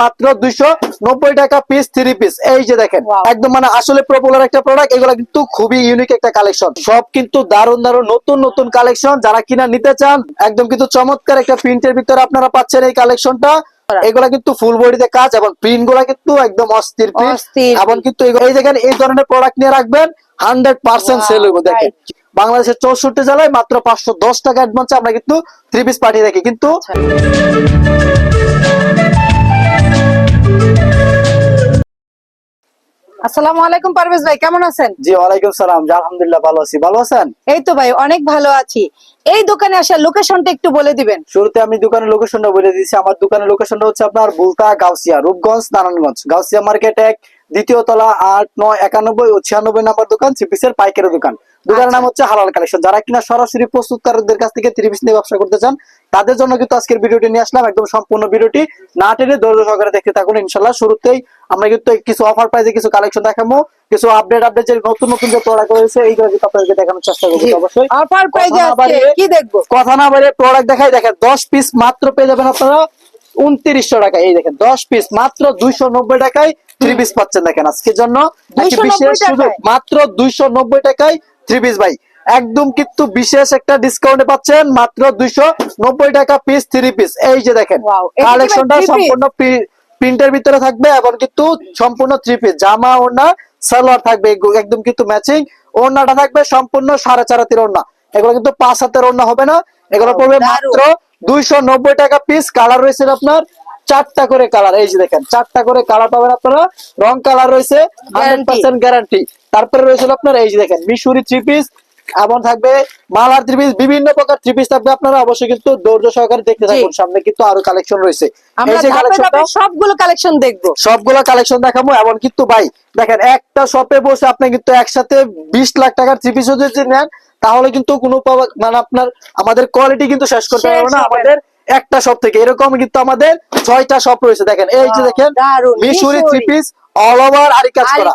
মাত্র দুইশো নব্বই টাকা পিস থ্রি পিস এই যে দেখেন একদম মানে আসলে পপুলার একটা প্রোডাক্ট এগুলো কিন্তু খুবই ইউনিক একটা কালেকশন সব কিন্তু দারুণ দারুণ নতুন নতুন কালেকশন যারা কিনা নিতে চান একদম কিন্তু চমৎকার একটা প্রিন্টের ভিতরে আপনারা পাচ্ছেন এই কালেকশনটা এগুলা কিন্তু ফুল বডিতে কাজ এবং প্রিন্টগুলা কিন্তু একদম অস্থির। এবং কিন্তু এই দেখেন এই ধরনের প্রোডাক্ট নিয়ে রাখবেন হান্ড্রেড পার্সেন্ট সেল হইব দেখেন। বাংলাদেশের চৌষট্টি জেলায় মাত্র পাঁচশো দশ টাকা অ্যাডভান্সে আমরা কিন্তু থ্রি পিস পাঠিয়ে রাখি কিন্তু আসসালামু আলাইকুম পারভেজ ভাই কেমন আছেন? জি ওয়ালাইকুম সালাম। আলহামদুলিল্লাহ ভালো আছি। ভালো আছেন? এই তো ভাই অনেক ভালো আছি। এই দোকানে আসার লোকেশনটা একটু বলে দিবেন। শুরুতে আমি দোকানের লোকেশনটা বলে দিয়েছি। আমার দোকানের লোকেশনটা হচ্ছে আপনার বুলতা গাউসিয়া রূপগঞ্জ নারায়ণগঞ্জ। গাউসিয়া মার্কেট এক দ্বিতীয় তলা আট নয় একানব্বই ও ছিয়ানব্বই নাম্বার দোকান থ্রিপিসের পাইকারি দোকান। দোকানের নাম হচ্ছে হালাল কালেকশন যারা কিনা সরাসরি প্রস্তুতকারকদের কাছ থেকে থ্রি নিয়ে ব্যবসা করতে চান তাদের জন্য কিন্তু আজকের ভিডিওটি নিয়ে আসলাম। একদম সম্পূর্ণ ভিডিওটি না টেনে ধৈর্য সহকারে দেখতে থাকুন। ইনশাল্লাহ শুরুতেই আমরা কিন্তু কিছু অফার প্রাইজে কিছু কালেকশন দেখাবো। কিছু আপডেট আপডেট যে নতুন নতুন যে প্রোডাক্ট রয়েছে এইগুলো কিন্তু আপনাদেরকে দেখানোর চেষ্টা করব। অবশ্যই অফার প্রাইজে আজকে কি দেখব? কথা না বাইরে প্রোডাক্ট দেখাই। দেখেন দশ পিস মাত্র পেয়ে যাবেন আপনারা উনত্রিশশো টাকা এই দেখেন দশ পিস মাত্র দুইশো নব্বই টাকায় থ্রি পিস পাচ্ছেন। দেখেন আজকের জন্য একটি 290 বিশেষ সুযোগ। মাত্র দুইশো নব্বই টাকায় থ্রি পিস ভাই। একদম কিন্তু বিশেষ একটা ডিসকাউন্টে পাচ্ছেন মাত্র দুইশো নব্বই টাকা পিস থ্রি পিস এই যে দেখেন কালেকশনটা সম্পূর্ণ প্রিন্টের ভিতরে থাকবে এবং কিন্তু সম্পূর্ণ থ্রি পিস জামা ওড়না সালোয়ার থাকবে একদম কিন্তু ম্যাচিং ওড়নাটা থাকবে সম্পূর্ণ সাড়ে চার হাতের ওড়না। এগুলো কিন্তু পাঁচ হাতের ওড়না হবে না। এগুলো পড়বে মাত্র দুইশো নব্বই টাকা পিস কালার রয়েছে আপনার চারটা করে কালার এই যে দেখেন চারটা করে কালার পাবেন আপনারা। রং কালার রয়েছে হান্ড্রেড পার্সেন্ট গ্যারান্টি তারপরে রয়েছে আপনার এই যে দেখেন মিশুরি থ্রি পিস এমন থাকবে মালার থ্রি পিস বিভিন্ন প্রকার থ্রি পিস থাকবে আপনারা অবশ্যই কিন্তু ধৈর্য সহকারে দেখতে থাকুন সামনে কিন্তু আরও কালেকশন রয়েছে। সবগুলো কালেকশন দেখব। সবগুলা কালেকশন দেখাবো এমন কিন্তু ভাই দেখেন একটা শপে বসে আপনি কিন্তু একসাথে বিশ লাখ টাকার থ্রি পিস যদি নেন তাহলে কিন্তু কোনো মানে আপনার আমাদের কোয়ালিটি কিন্তু শেষ করতে পারব না। আমাদের একটা শপ থেকে। এরকম কিন্তু আমাদের ছয়টা শপ রয়েছে দেখেন। এই যে দেখেন মিশুরি three piece all over aari কাজ করা।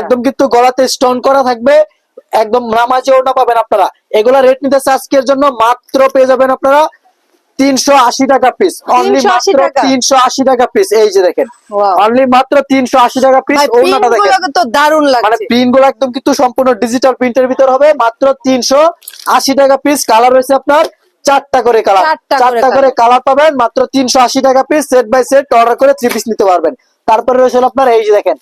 একদম কিন্তু গলাতে স্টোন করা থাকবে। একদম নামাজে ওটা পাবেন আপনারা। এগুলা রেট নিতেছে আজকের জন্য মাত্র পেয়ে যাবেন আপনারা তিনশো আশি টাকা পিস অনলি মাত্র তিনশো আশি টাকা পিস এই যে দেখেন। অনলি মাত্র তিনশো আশি টাকা পিস ওনাটা দেখেন। পিনগুলো তো দারুণ মানে লাগছে পিনগুলো একদম কিন্তু সম্পূর্ণ ডিজিটাল প্রিন্টের ভিতর হবে। মাত্র তিনশো আশি টাকা পিস কালার রয়েছে আপনার চারটা করে কালার চারটা করে। কালার পাবেন মাত্র তিনশো আশি টাকা piece set by set order করে থ্রি পিস নিতে পারবেন। তারপরে রয়েছে আপনার এই যে দেখেন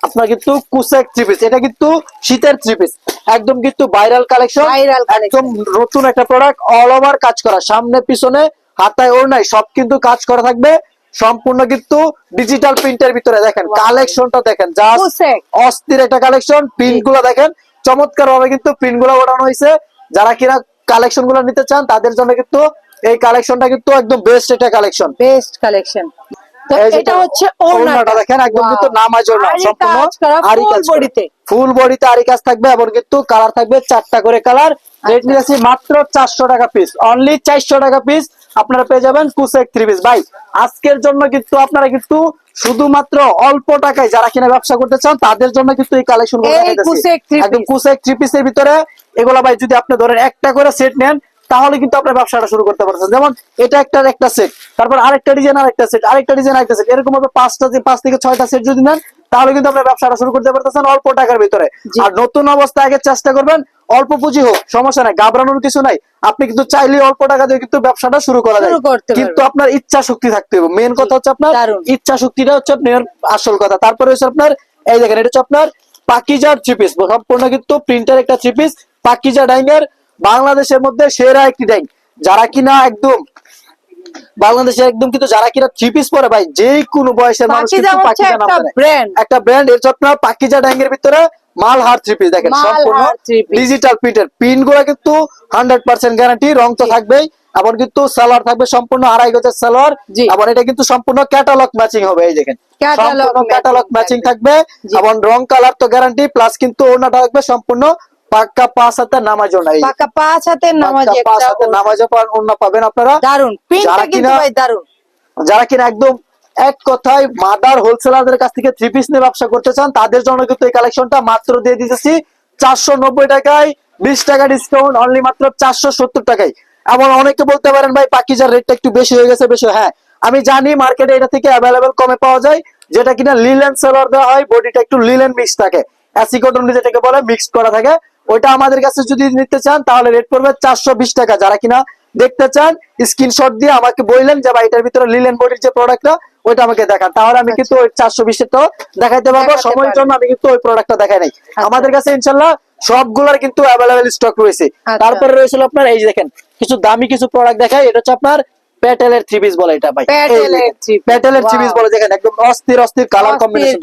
আপনার কিন্তু কুসেক থ্রি পিস এটা কিন্তু শীতের থ্রি পিস একদম কিন্তু ভাইরাল কালেকশন একদম নতুন একটা প্রোডাক্ট অল ওভার কাজ করা। সামনে পিছনে হাতায় ওর নাই সব কিন্তু কাজ করা থাকবে। সম্পূর্ণ কিন্তু ডিজিটাল প্রিন্টের ভিতরে দেখেন. কালেকশনটা দেখেন যা অস্থির একটা কালেকশন প্রিন্টগুলো দেখেন চমৎকার ভাবে কিন্তু প্রিন্টগুলো ওঠানো হয়েছে। যারা কিনা কালেকশনগুলো নিতে চান তাদের জন্য কিন্তু এই কালেকশনটা কিন্তু একদম বেস্ট এটা কালেকশন বেস্ট কালেকশন এটা হচ্ছে ওড়নাটা ওড়নাটা দেখেন একদম কিন্তু নামাজ ওড়না আরি সম্পূর্ণ আরি কাজ body-তে। ফুল বডিতে আরি কাজ থাকবে এবং কিন্তু কালার থাকবে চারটা করে কালার রেট আচ্ছা। নিয়েছি মাত্র চারশো টাকা পিস অনলি চারশো টাকা পিস আপনারা পেয়ে যাবেন কুসেক থ্রি পিস ভাই আজকের জন্য কিন্তু আপনারা কিন্তু শুধুমাত্র অল্প টাকায় যারা কিনা ব্যবসা করতে চান তাদের জন্য কিন্তু এই কালেকশন একদম। কুসেক থ্রি পিসের ভিতরে এগুলা ভাই যদি আপনি ধরেন একটা করে সেট নেন তাহলে কিন্তু আপনার ব্যবসাটা শুরু করতে পারছেন যেমন এটা একটা একটা সেট তারপর আরেকটা ডিজাইন আরেকটা সেট আরেকটা ডিজাইন আরেকটা সেট এরকম ভাবে পাঁচটা পাঁচ থেকে ছয়টা সেট যদি নেন তাহলে কিন্তু আপনার ব্যবসাটা শুরু করতে পারতেছেন অল্প টাকার ভিতরে। আর নতুন অবস্থায় আগে চেষ্টা করবেন অল্প পুঁজি হোক সমস্যা নাই ঘাবড়ানোর কিছু নাই। আপনি কিন্তু চাইলে অল্প টাকা দিয়ে কিন্তু ব্যবসাটা শুরু করা যায়। কিন্তু আপনার ইচ্ছা শক্তি থাকতে হবে। মেন কথা হচ্ছে আপনার। ইচ্ছা শক্তিটা হচ্ছে আপনার আসল কথা। তারপরে হচ্ছে আপনার এই দেখেন এটা হচ্ছে আপনার পাকিজার থ্রি পিস সম্পূর্ণ কিন্তু প্রিন্টার একটা থ্রি পিস পাকিজা ডাইংয়ের বাংলাদেশের মধ্যে সেরা একটি ডাইং যারা কিনা একদম বাংলাদেশে একদম কিন্তু যারা কিনা থ্রি পিস পরে ভাই যে কোনো বয়সের মানুষ কিন্তু পাকিজা নাম একটা ব্র্যান্ড একটা ব্র্যান্ড এর জন্য পাকিজা ডাইংয়ের ভিতরে মাল হার থ্রি পিস দেখেন সম্পূর্ণ। ডিজিটাল প্রিন্টের পিনগুলো কিন্তু হান্ড্রেড পার্সেন্ট গ্যারান্টি রং তো থাকবেই এবং কিন্তু সালোয়ার থাকবে সম্পূর্ণ আড়াই গজের সালোয়ার। এবং এটা কিন্তু সম্পূর্ণ ক্যাটালগ ম্যাচিং হবে এই দেখেন। ক্যাটালগ ম্যাচিং থাকবে। থাকবে এবং রং কালার তো গ্যারান্টি প্লাস কিন্তু ওনাটা থাকবে সম্পূর্ণ পাক্কা পাঁচ হাতে নামাজ ওনা এই পাঁচ হাতের নামাজ পাঁচ হাতে নামাজ ওনা পাবেন আপনারা। দারুণ যারা কিনা- দারুণ যারা কিনা একদম এক কথায় মাদার হোলসেলারদের কাছ থেকে থ্রি পিস নিয়ে ব্যবসা করতে চান তাদের জন্য কিন্তু এই কালেকশনটা মাত্র দিয়ে দিতেছি। চারশো নব্বই টাকায় বিশ টাকা ডিসকাউন্ট অনলি মাত্র চারশো সত্তর টাকায়। এমন অনেকে বলতে পারেন ভাই পাকিজার রেটটা একটু বেশি হয়ে গেছে বেশি হ্যাঁ আমি জানি মার্কেটে এটা থেকে অ্যাভেলেবেল কমে পাওয়া যায়। যেটা কিনা লিলেন সেলার দেওয়া হয় বডিটা একটু লিলেন মিক্স থাকে। অ্যাসিকটন যেটাকে বলে মিক্স করা থাকে। ওইটা আমাদের কাছে যদি নিতে চান তাহলে রেট পড়বে চারশো বিশ টাকা। যারা কিনা দেখতে চান স্ক্রিনশট দিয়ে আমাকে বললেন যে ভাই এটার ভিতরে লিলেন বডির যে প্রোডাক্টটা ওইটা আমাকে দেখান। তাহলে আমি কিন্তু ওই চারশো বিশেরটাও দেখাইতে পারব। সময়ের জন্য আমি কিন্তু ওই প্রোডাক্টটা দেখাই নাই। আমাদের কাছে ইনশাল্লাহ সবগুলোর কিন্তু অ্যাভেলেবেল স্টক রয়েছে। আচ্ছা। তারপরে রয়েছিল আপনার এই দেখেন কিছু দামি কিছু প্রোডাক্ট দেখায় এটা হচ্ছে আপনার প্যাটেলের থ্রি পিস বলে এটা ভাই। প্যাটেলের থ্রি. পিস বলে দেখেন একদম অস্থির অস্থির কালার কম্বিনেশন।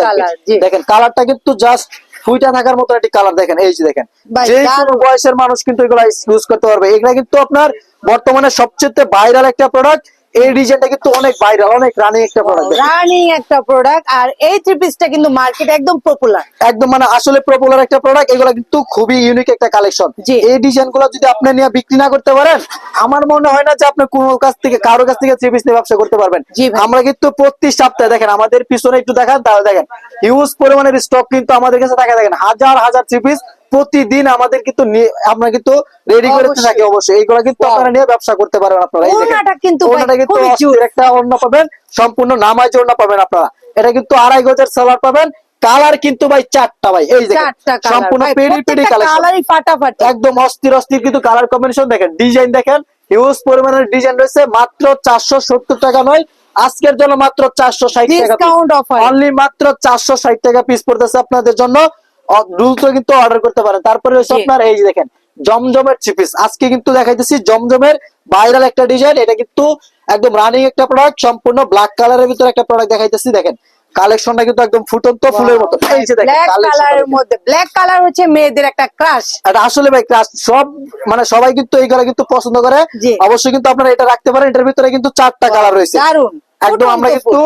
দেখেন কালারটা কিন্তু জাস্ট ফুইটা থাকার মতো একটি কালার দেখেন এই যে দেখেন। যে। কোনো বয়সের মানুষ কিন্তু এগুলা ইউজ করতে পারবে। এগুলা কিন্তু আপনার বর্তমানে সবচেয়ে ভাইরাল একটা প্রোডাক্ট এই ডিজাইনটা কিন্তু অনেক ভাইরাল অনেক রানিং একটা প্রোডাক্ট রানিং একটা প্রোডাক্ট আর এই থ্রি পিসটা কিন্তু মার্কেটে একদম পপুলার একদম মানে আসলে পপুলার একটা প্রোডাক্ট এগুলো কিন্তু খুবই ইউনিক একটা কালেকশন এই ডিজাইনগুলো যদি আপনি নিয়ে বিক্রি না করতে পারেন আমার মনে হয় না যে আপনি কোনো কাছ থেকে কারও কাছ থেকে থ্রি পিস নিয়ে ব্যবসা করতে পারবেন। আমরা কিন্তু প্রতি সপ্তাহে দেখেন আমাদের পিছনে একটু দেখান তাহলে দেখেন। হিউজ পরিমাণের স্টক কিন্তু আমাদের কাছে দেখা দেখেন হাজার হাজার থ্রি পিস প্রতিদিন আমাদের কিন্তু আমরা কিন্তু রেডি অবশ্যই। থাকি অবশ্যই। এইগুলো কিন্তু আপনারা নিয়ে ব্যবসা করতে পারবেন আপনারা। ওড়নাটা কিন্তু ভাই ওড়নাটা কিন্তু একটা ওড়না পাবেন সম্পূর্ণ নামাজ ওড়না পাবেন আপনারা। এটা কিন্তু আড়াই গজের সালোয়ার পাবেন। কালার কিন্তু ভাই চারটা ভাই। এই কালার। সম্পূর্ণ পেডি পেডি কালারই ফাটাফাটি। একদম অস্থির অস্থির কিন্তু কালার কম্বিনেশন দেখেন ডিজাইন দেখেন হিউজ পরিমাণের ডিজাইন রয়েছে মাত্র চারশো সত্তর টাকা নয়। আজকের জন্য মাত্র চারশো ষাট টাকা অনলি মাত্র চারশো ষাট টাকা পিস পড়তেছে আপনাদের জন্য। দ্রুত কিন্তু অর্ডার করতে পারেন। তারপরে হচ্ছে আপনার এই যে দেখেন জমজমের চিপিস আজকে কিন্তু দেখাইতেছি জমজমের ভাইরাল একটা ডিজাইন এটা কিন্তু একদম রানিং একটা প্রোডাক্ট সম্পূর্ণ ব্ল্যাক কালারের ভিতরে একটা প্রোডাক্ট দেখাইতেছি দেখেন। কালেকশনটা কিন্তু একদম ফুটন্ত ফুলের মতো। এই যে দেখেন কালারের মধ্যে ব্ল্যাক কালার হচ্ছে মেয়েদের একটা ক্রাশ এটা আসলে ভাই ক্লাস সব মানে সবাই কিন্তু এইগুলো কিন্তু পছন্দ করে। অবশ্যই কিন্তু আপনারা এটা রাখতে পারেন। এটার ভিতরে কিন্তু চারটা কালার রয়েছে। দারুণ একদম আমরা কিন্তু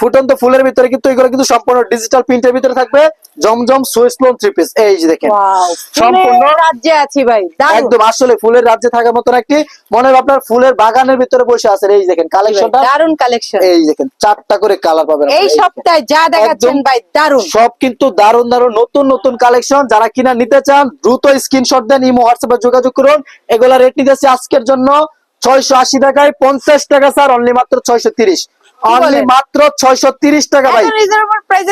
ফুটন্ত ফুলের ভিতরে কিন্তু এগুলো কিন্তু সম্পূর্ণ ডিজিটাল প্রিন্টের ভিতরে থাকবে। জমজম সুইস লোন থ্রি পিস এই যে দেখেন। সম্পূর্ণ রাজ্যে আছি ভাই দারুণ একদম আসলে ফুলের রাজ্যে থাকার মতন একটি মনে হয় আপনার ফুলের বাগানের ভিতরে বসে আছেন। এই দেখেন কালেকশনটা দারুণ কালেকশন এই দেখেন চারটা করে কালার পাবেন এই। সপ্তাহে যা দেখাচ্ছেন ভাই দারুণ সব কিন্তু দারুণ দারুণ নতুন নতুন কালেকশন যারা কিনা নিতে চান দ্রুত স্ক্রিনশট দেন ইমো হোয়াটসঅ্যাপে যোগাযোগ করুন। এগুলা রেট নিতেছি আজকের জন্য। ছয়শো আশি টাকায় পঞ্চাশ টাকা স্যার অনলি মাত্র ছয়শো তিরিশ। অনলি মাত্র ছয়শো তিরিশ টাকা ভাই।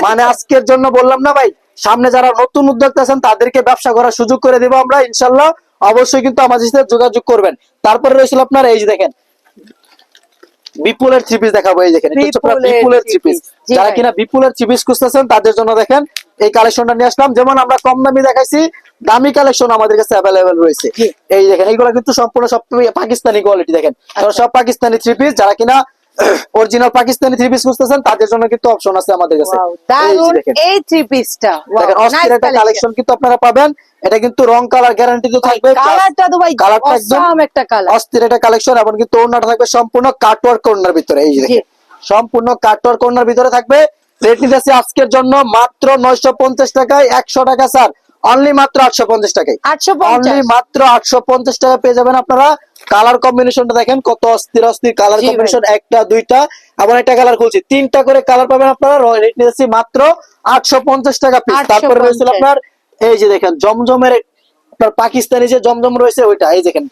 মানে আজকের জন্য বললাম না ভাই। সামনে যারা নতুন উদ্যোক্তা আছেন তাদেরকে ব্যবসা করার সুযোগ করে দেবো আমরা ইনশাল্লাহ। অবশ্যই কিন্তু আমাদের সাথে যোগাযোগ করবেন। তারপরে রয়েছিল আপনার এই যে দেখেন বিপুলের থ্রি পিস দেখাবো এই দেখেন বিপুলের বিপুলের থ্রি পিস যারা কিনা বিপুলের থ্রি পিস খুঁজতেছেন তাদের জন্য দেখেন এই কালেকশনটা নিয়ে আসলাম। যেমন আমরা কম দামি দেখাইছি দামি কালেকশন আমাদের কাছে অ্যাভেলেবেল রয়েছে। এই দেখেন এইগুলো কিন্তু সম্পূর্ণ সব পাকিস্তানি কোয়ালিটি দেখেন। সব পাকিস্তানি থ্রি পিস যারা কিনা অরিজিনাল পাকিস্তানি থ্রি পিস খুঁজতেছেন তাদের জন্য কিন্তু অপশন আছে আমাদের কাছে। এই যে দারুণ দেখেন। এই থ্রি পিসটা দেখেন অস্থির একটা কালেকশন কিন্তু আপনারা পাবেন। এটা কিন্তু রং কালার গ্যারান্টি তো থাকবে কালারটা তো ভাই কালারটা একদম একটা কালার অস্থির একটা কালেকশন এবং কিন্তু ওড়নাটা থাকবে সম্পূর্ণ কাটওয়ার্ক কর্নার ভিতরে। এই দেখেন সম্পূর্ণ কাটওয়ার্ক কর্নার ভিতরে থাকবে। রেট নিতেছি আজকের জন্য মাত্র নয়শো পঞ্চাশ টাকায় একশো টাকা স্যার অনলি মাত্র আটশো পঞ্চাশ টাকায়। অনলি মাত্র আটশো পঞ্চাশ টাকা পেয়ে যাবেন আপনারা। কালার কম্বিনেশনটা দেখেন কত অস্থির অস্থির কালার কম্বিনেশন একটা দুইটা আবার একটা কালার খুলছি। তিনটা করে কালার পাবেন আপনারা। রেট নিতেছি মাত্র আটশো পঞ্চাশ টাকা পিস তারপরে রয়েছে আপনার এই যে দেখেন জমজমের আপনার পাকিস্তানি যে জমজম রয়েছে ওইটা এই দেখেন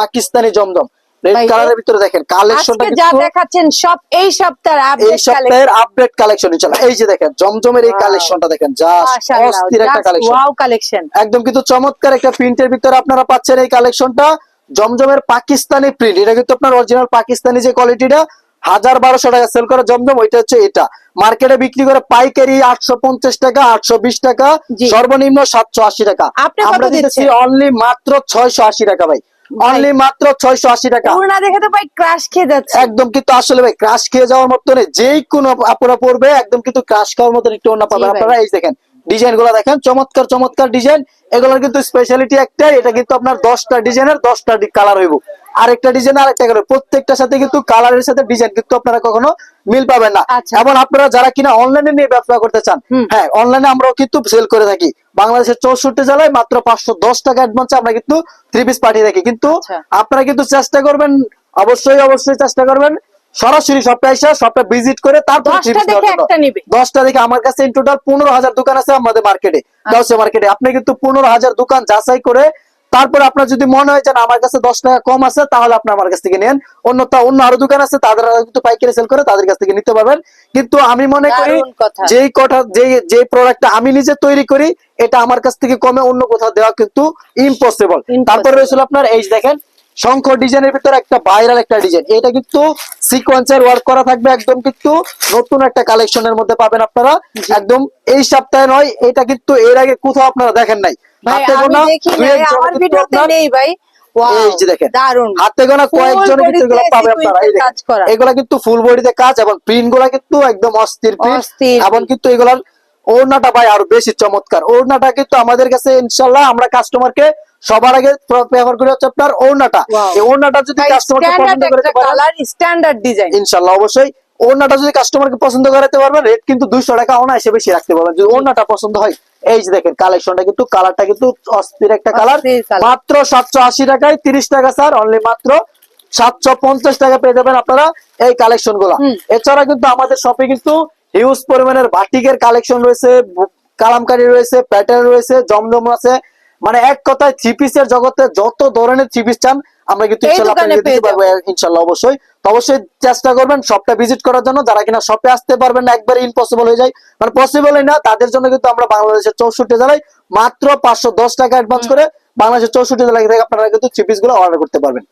পাকিস্তানি জমজম। রেড কালারের ভিতরে দেখেন কালেকশনটা যা দেখাচ্ছেন সব এই সপ্তাহের এই সপ্তাহের আপডেট কালেকশন ইনশাআল্লাহ এই যে দেখেন জমজমের এই কালেকশনটা দেখেন জাস্ট অস্থির একটা কালেকশন ওয়াও কালেকশন একদম কিন্তু চমৎকার একটা প্রিন্টের ভিতরে আপনারা পাচ্ছেন এই কালেকশনটা জমজমের পাকিস্তানি প্রিন্ট এটা কিন্তু আপনার অরিজিনাল পাকিস্তানি যে কোয়ালিটিটা হাজার বারোশো টাকা সেল করা জমজম ওইটা হচ্ছে এটা। মার্কেটে বিক্রি করে পাইকারি আটশো পঞ্চাশ টাকা আটশো বিশ টাকা সর্বনিম্ন সাতশো আশি টাকা। আমরা দিতেছি অনলি মাত্র ছয়শো আশি টাকা ভাই। অনলি মাত্র ছয়শো আশি টাকা। না দেখে তো ভাই ক্রাশ খেয়ে যাচ্ছে। একদম কিন্তু আসলে ভাই ক্রাশ খেয়ে যাওয়ার মতো নেই। যেই কোনো আপনারা পড়বে একদম কিন্তু ক্রাশ খাওয়ার মতো একটু অন্য পাবেন আপনারা এই দেখেন ডিজাইনগুলো দেখেন চমৎকার চমৎকার ডিজাইন। এগুলোর কিন্তু স্পেশালিটি একটাই এটা কিন্তু আপনার দশটা ডিজাইনের দশটা কালার হইব। আরেকটা ডিজাইন আরেকটা কালার প্রত্যেকটার সাথে কিন্তু কালারের সাথে ডিজাইন কিন্তু আপনারা কখনো মিল পাবেন না। আচ্ছা। এবং আপনারা যারা কিনা অনলাইনে নিয়ে ব্যবসা করতে চান হ্যাঁ অনলাইনে আমরাও কিন্তু সেল করে থাকি। বাংলাদেশের চৌষট্টি জেলায় মাত্র পাঁচশো দশ টাকা অ্যাডভান্সে আমরা কিন্তু থ্রি পিস পাঠিয়ে থাকি। কিন্তু আচ্ছা। আপনারা কিন্তু চেষ্টা করবেন অবশ্যই অবশ্যই চেষ্টা করবেন। সরাসরি শপে এসে শপে ভিজিট করে তারপর দশটা দেখে আমার কাছে ইন টোটাল পনেরো হাজার দোকান আছে আমাদের মার্কেটে গাউসে মার্কেটে আপনি কিন্তু পনেরো হাজার দোকান যাচাই করে তারপরে আপনার যদি মনে হয় যে আমার কাছে দশ টাকা কম আছে তাহলে আপনি আমার কাছ থেকে নেন। অন্যটা অন্য আরও দোকান আছে তাদের কিন্তু পাইকারি সেল করে তাদের কাছ থেকে নিতে পারবেন। কিন্তু আমি মনে করি। যেই কথা যে যে প্রোডাক্টটা আমি নিজে তৈরি করি এটা আমার কাছ থেকে কমে অন্য কোথাও দেওয়া কিন্তু ইম্পসিবল. তারপরে রয়েছিল আপনার এই দেখেন শঙ্খ ডিজাইনের ভিতরে একটা ভাইরাল একটা ডিজাইন। এটা কিন্তু সিকোয়েন্সের ওয়ার্ক করা থাকবে একদম কিন্তু নতুন একটা কালেকশনের মধ্যে পাবেন আপনারা। একদম এই সপ্তাহে নয় এটা কিন্তু এর আগে কোথাও আপনারা দেখেন নাই। হাতে গোনা দেখি দুই নাই, একজনের আমার ভিডিওতে নেই ভাই। এই যে দেখেন হাতে গোনা কয়েকজনের কিন্তু তে পাবে আপনারা। এই কাজ দেখেন এগুলা কিন্তু ফুল বডিতে কাজ এবং প্রিন্টগুলা কিন্তু একদম অস্থির প্রিন্ট অস্থির। এবং কিন্তু এগুলার ওড়নাটা ভাই আরও বেশি চমৎকার। ওড়নাটা কিন্তু আমাদের কাছে ইনশাল্লাহ আমরা কাস্টমারকে সবার আগে প্রেফার করি হচ্ছে আপনার ওড়নাটা। এই ওড়নাটা যদি কাস্টমারকে পছন্দ করতে কালার স্ট্যান্ডার্ড ডিজাইন ইনশাল্লাহ অবশ্যই। ওড়নাটা যদি কাস্টমারকে পছন্দ করাতে পারবেন রেট কিন্তু দুইশো টাকা অনায়াসে বেশি রাখতে পারবেন। যদি ওড়নাটা পছন্দ হয় এই যে দেখেন কালেকশনটা কিন্তু কালারটা কিন্তু অস্থির একটা কালার মাত্র সাতশো আশি টাকায় তিরিশ টাকা স্যার অনলি মাত্র সাতশো পঞ্চাশ টাকা পেয়ে যাবেন আপনারা এই কালেকশনগুলা। এছাড়া কিন্তু আমাদের শপে কিন্তু হিউজ পরিমাণের বাটিকের কালেকশন রয়েছে কালামকারী রয়েছে প্যাটার্ন রয়েছে জমজম আছে। মানে এক কথায় থ্রি পিসের জগতে যত ধরনের থ্রি পিস চান আমরা কিন্তু ইনশাল্লাহ অবশ্যই। অবশ্যই চেষ্টা করবেন শপটা ভিজিট করার জন্য। যারা কিনা শপে আসতে পারবেন না একবারে ইম্পসিবল হয়ে যায়। মানে পসিবলই না তাদের জন্য কিন্তু আমরা বাংলাদেশের চৌষট্টি জেলায় মাত্র পাঁচশো দশ টাকা অ্যাডভান্স করে বাংলাদেশের চৌষট্টি জেলা থেকে আপনারা কিন্তু থ্রি পিসগুলো অর্ডার করতে পারবেন।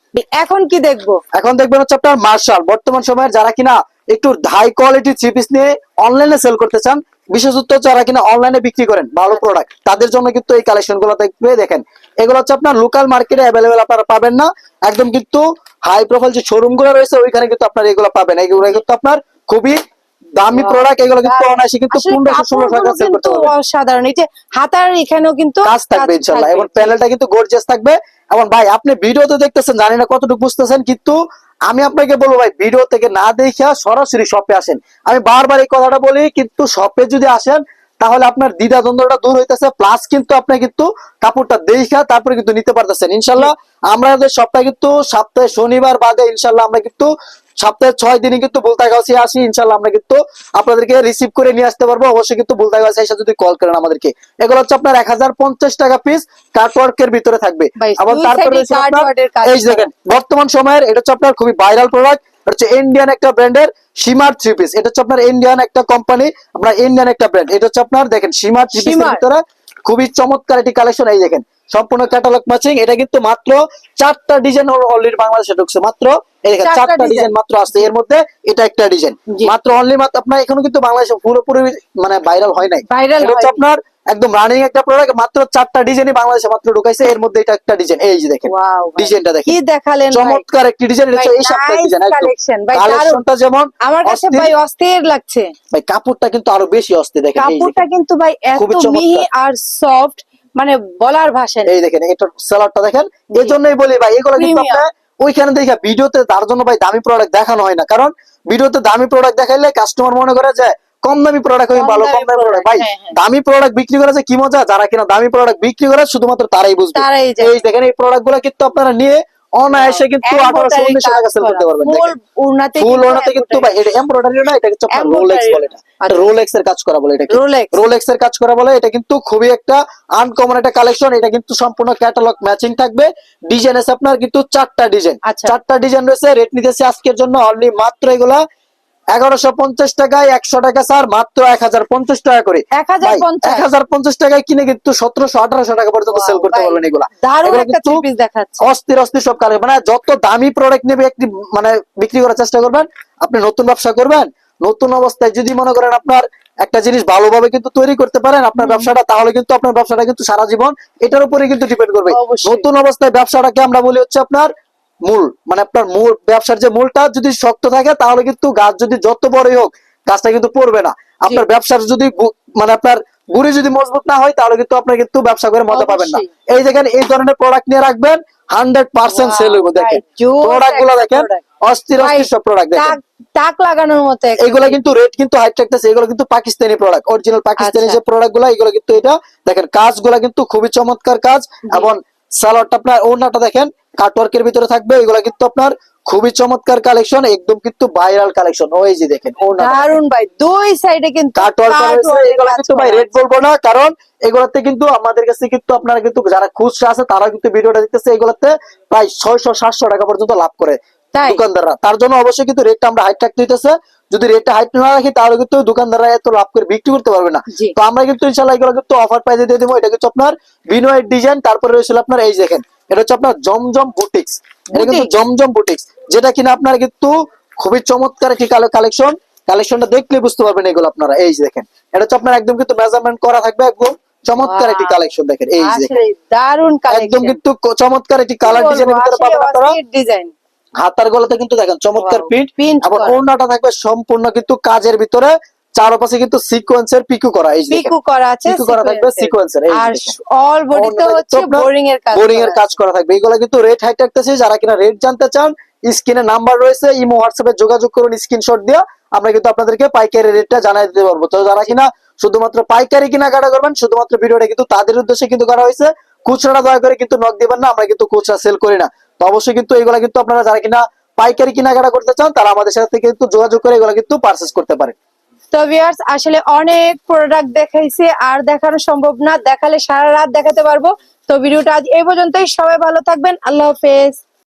এখন কি দেখব? এখন দেখবেন হচ্ছে আপনার মার্শাল বর্তমান সময়ে যারা কিনা একটু হাই কোয়ালিটি থ্রি পিস নিয়ে অনলাইনে সেল করতে চান বিশেষত যারা কিনা অনলাইনে বিক্রি করেন ভালো প্রোডাক্ট তাদের জন্য কিন্তু এই কালেকশনগুলো দেখবে দেখেন এগুলো হচ্ছে আপনার লোকাল মার্কেটে অ্যাভেলেবেল আপনারা পাবেন না একদম কিন্তু হাই প্রোফাইল যে শোরুমগুলো রয়েছে ওইখানে কিন্তু আপনার এগুলো পাবেন এগুলো কিন্তু আপনার খুবই দামি. প্রোডাক্ট এগুলো কিন্তু। অনায়াসে কিন্তু পনেরোশো ষোলোশো টাকা সেল করতে পারবেন এই যে হাতার এখানেও কিন্তু কাজ থাকবে ইনশাল্লাহ। এবং প্যানেলটা কিন্তু গর্জিয়াস থাকবে এবং ভাই আপনি ভিডিওতে দেখতেছেন জানি না কতটুকু বুঝতেছেন কিন্তু আমি আপনাকে বলব ভাই ভিডিও থেকে না দেখিয়া সরাসরি শপে আসেন। আমি বারবার এই কথাটা বলি কিন্তু শপে যদি আসেন তাহলে আপনার দ্বিধা দ্বন্দ্বটা দূর হইতেছে প্লাস কিন্তু আপনি কিন্তু কাপড়টা দেখা তারপরে কিন্তু নিতে পারতেছেন। ইনশাল্লাহ আমরা সপ্তাহে কিন্তু সপ্তাহে শনিবার বাদে ইনশাল্লাহ আমরা কিন্তু সপ্তাহে ছয় দিনে কিন্তু বুলতা বুলতাগাছি আসি ইনশাল্লাহ আমরা কিন্তু আপনাদেরকে রিসিভ করে নিয়ে আসতে পারব। অবশ্যই কিন্তু বুলতা বুলতাগাছি এসে যদি কল করেন আমাদেরকে। এগুলো হচ্ছে আপনার এক হাজার পঞ্চাশ টাকা পিস কাটওয়ার্কের ভিতরে থাকবে। আবার তারপরে এই দেখেন বর্তমান সময়ের এটা হচ্ছে আপনার খুবই ভাইরাল প্রোডাক্ট হচ্ছে ইন্ডিয়ান একটা ব্র্যান্ডের সীমার থ্রি পিস এটা হচ্ছে আপনার ইন্ডিয়ান একটা কোম্পানি আপনার ইন্ডিয়ান একটা ব্র্যান্ড এটা হচ্ছে আপনার দেখেন সীমার থ্রি সীমার। খুবই চমৎকার একটি কালেকশন এই দেখেন। সম্পূর্ণ ক্যাটালগ ম্যাচিং এটা কিন্তু মাত্র চারটা ডিজাইন অলরেডি বাংলাদেশে ঢুকছে। মাত্র চারটা ডিজাইন মাত্র আসছে এর মধ্যে এটা একটা ডিজাইন মাত্র অনলি মাত্র আপনার এখনও কিন্তু বাংলাদেশে পুরোপুরি মানে ভাইরাল হয় নাই। এটা হচ্ছে আপনার একদম রানিং একটা প্রোডাক্ট মাত্র চারটা ডিজাইনই বাংলাদেশে মাত্র ঢুকাইছে। এর মধ্যে এটা একটা ডিজাইন এই যে দেখেন। ডিজাইনটা দেখেন। কি দেখালেন চমৎকার একটি ডিজাইন এটা এই সপ্তাহের ডিজাইন collection, ভাই, কালেকশনটা যেমন আমার কাছে ভাই অস্থির লাগছে। ভাই কাপড়টা কিন্তু আরও বেশি অস্থির দেখেন কাপড়টা কিন্তু ভাই এত মিহি আর সফট মানে বলার ভাষা এই দেখেন এটা সেলারটা দেখেন। এই জন্যই বলি ভাই এগুলো কিন্তু। আপনার ওইখানে দেখে ভিডিওতে তার জন্য ভাই দামি প্রোডাক্ট দেখানো হয় না। কারণ ভিডিওতে দামি প্রোডাক্ট দেখাইলে কাস্টমার মনে করে যে কম দামি প্রোডাক্ট হয় ভালো কম দামি প্রোডাক্ট ভাই হ্যাঁ, হ্যাঁ। দামি প্রোডাক্ট বিক্রি করে যে কি মজা যারা কিনা দামি প্রোডাক্ট বিক্রি করে শুধুমাত্র তারাই বুঝবে। এই দেখেন এই প্রোডাক্টগুলো কিন্তু আপনারা নিয়ে অনায়াসে কিন্তু আঠারোশো উনিশশো টাকা সেল করতে পারবেন। ফুল ওনাতে কিন্তু ভাই এটা এমব্রয়ডারি না এটা হচ্ছে আপনার রোলেক্স বলে এটা আচ্ছা। রোলেক্স এর কাজ করা বলে এটা Rolex। রোলেক্স এর কাজ করা বলে এটা কিন্তু খুবই একটা আনকমন একটা কালেকশন এটা কিন্তু সম্পূর্ণ ক্যাটালগ ম্যাচিং থাকবে। ডিজাইন আছে আপনার কিন্তু চারটা ডিজাইন আচ্ছা। চারটা ডিজাইন রয়েছে রেট নিতেছে আজকের জন্য অনলি মাত্র এগুলা। এগারোশো পঞ্চাশ টাকায় একশো টাকা স্যার মাত্র এক হাজার পঞ্চাশ টাকা করে। 1050 এক হাজার পঞ্চাশ টাকায় কিনে কিন্তু সতেরোশো আঠারোশো টাকা পর্যন্ত সেল করতে পারবেন এগুলা। অস্থির অস্থির সব কালার মানে যত দামি প্রোডাক্ট নেবে একটি মানে বিক্রি করার চেষ্টা করবেন আপনি নতুন ব্যবসা করবেন নতুন অবস্থায় যদি মনে করেন আপনার একটা জিনিস ভালোভাবে কিন্তু তৈরি করতে পারেন আপনার ব্যবসাটা তাহলে কিন্তু আপনার ব্যবসাটা কিন্তু সারা জীবন এটার উপরে কিন্তু ডিপেন্ড করবে। নতুন অবস্থায় ব্যবসাটাকে আমরা বলি হচ্ছে আপনার মূল মানে আপনার মূল ব্যবসার যে মূলটা যদি শক্ত থাকে তাহলে কিন্তু গাছ যদি যত বড়ই হোক গাছটা কিন্তু পড়বে না। আপনার ব্যবসার যদি মানে আপনার গুড়ি যদি মজবুত না হয় তাহলে কিন্তু আপনার কিন্তু ব্যবসা করে মজা পাবেন না। এই দেখেন এই ধরনের প্রোডাক্ট নিয়ে রাখবেন হান্ড্রেড পার্সেন্ট সেল হইব দেখেন। প্রোডাক্টগুলো দেখেন। অস্থির অস্থির সব প্রোডাক্ট দেখেন টাক লাগানোর মতো এগুলো কিন্তু রেট কিন্তু হাইট থাকতেছে এগুলো কিন্তু পাকিস্তানি প্রোডাক্ট অরিজিনাল পাকিস্তানি আচ্ছা। যে প্রোডাক্টগুলো এগুলো কিন্তু এটা দেখেন কাজগুলো কিন্তু খুবই চমৎকার কাজ এবং সালোয়ারটা আপনার ওড়নাটা দেখেন কাটওয়ার্কের ভিতরে থাকবে এগুলো কিন্তু আপনার খুবই চমৎকার কালেকশন একদম কিন্তু ভাইরাল কালেকশন ওই যে দেখেন দারুণ ভাই দুই সাইডে কিন্তু কাটওয়ার করা হয়েছে কাটওয়ার্কের এগুলো কিন্তু ভাই রেট বলব না কারণ এগুলাতে কিন্তু আমাদের কাছে কিন্তু আপনারা কিন্তু যারা খুচরা আছে তারা কিন্তু ভিডিওটা দেখতেছে এগুলাতে প্রায় ছয়শো সাতশো টাকা পর্যন্ত লাভ করে? দোকানদাররা। তার জন্য অবশ্যই কিন্তু রেটটা আমরা হাইট রাখতে হইতেছে যদি রেটটা হাইট না রাখি তাহলে কিন্তু দোকানদাররা এত লাভ করে বিক্রি করতে পারবে না। তো আমরা কিন্তু ইনশাল্লাহ এগুলো কিন্তু অফার প্রাইসে দিয়ে দেবো। এটা কিন্তু আপনার বিনয়ের ডিজাইন তারপরে রয়েছে আপনার এই দেখেন এটা হচ্ছে আপনার জমজম বুটিক্স এটা কিন্তু জমজম বুটিক্স যেটা কিনা আপনার কিন্তু খুবই চমৎকার একটি কালেকশন কালেকশনটা দেখলে বুঝতে পারবেন এগুলো আপনারা। এই যে দেখেন এটা হচ্ছে আপনার একদম কিন্তু মেজারমেন্ট করা থাকবে একদম চমৎকার একটি কালেকশন দেখেন। এই যে দেখেন। দারুণ একদম কিন্তু চমৎকার একটি কালার ডিজাইনের ভিতরে পাবেন আপনারা। ডিজাইন হাতার গলাতে কিন্তু দেখেন চমৎকার প্রিন্ট করা। ওড়নাটা থাকবে সম্পূর্ণ কিন্তু কাজের ভিতরে। চারপাশে কিন্তু সিকোয়েন্সের পিকু করা এই পিকু করা আছে পিকু করা থাকবে সিকোয়েন্সের আর অল বডিতে হচ্ছে বোরিং এর কাজ বোরিং এর কাজ করা থাকবে। এগুলো কিন্তু রেট যারা কিনা রেট জানতে চান স্ক্রিনে নাম্বার রয়েছে ইমো হোয়াটসঅ্যাপে যোগাযোগ করুন স্ক্রিনশট দিয়ে। আমরা কিন্তু আপনাদেরকে পাইকারি রেটটা জানাই দিতে পারব। তো যারা কিনা শুধুমাত্র পাইকারি কেনাকাটা করবেন শুধুমাত্র ভিডিওটা কিন্তু তাদের উদ্দেশ্যে কিন্তু করা হয়েছে। খুচরাটা দয়া করে কিন্তু নক দিবেন না আমরা কিন্তু খুচরা সেল করি না। তো অবশ্যই কিন্তু এগুলা কিন্তু আপনারা যারা কিনা পাইকারি কেনাকাটা করতে চান, তারা আমাদের সাথে কিন্তু যোগাযোগ করে এগুলা কিন্তু পারচেস করতে পারে। তো ভিউয়ার্স আসলে অনেক প্রোডাক্ট দেখাইছে, আর দেখানো সম্ভব না। দেখালে সারা রাত দেখাতে পারব। তো ভিডিওটা আজ এই পর্যন্তই। সবাই ভালো থাকবেন। আল্লাহ হাফেজ।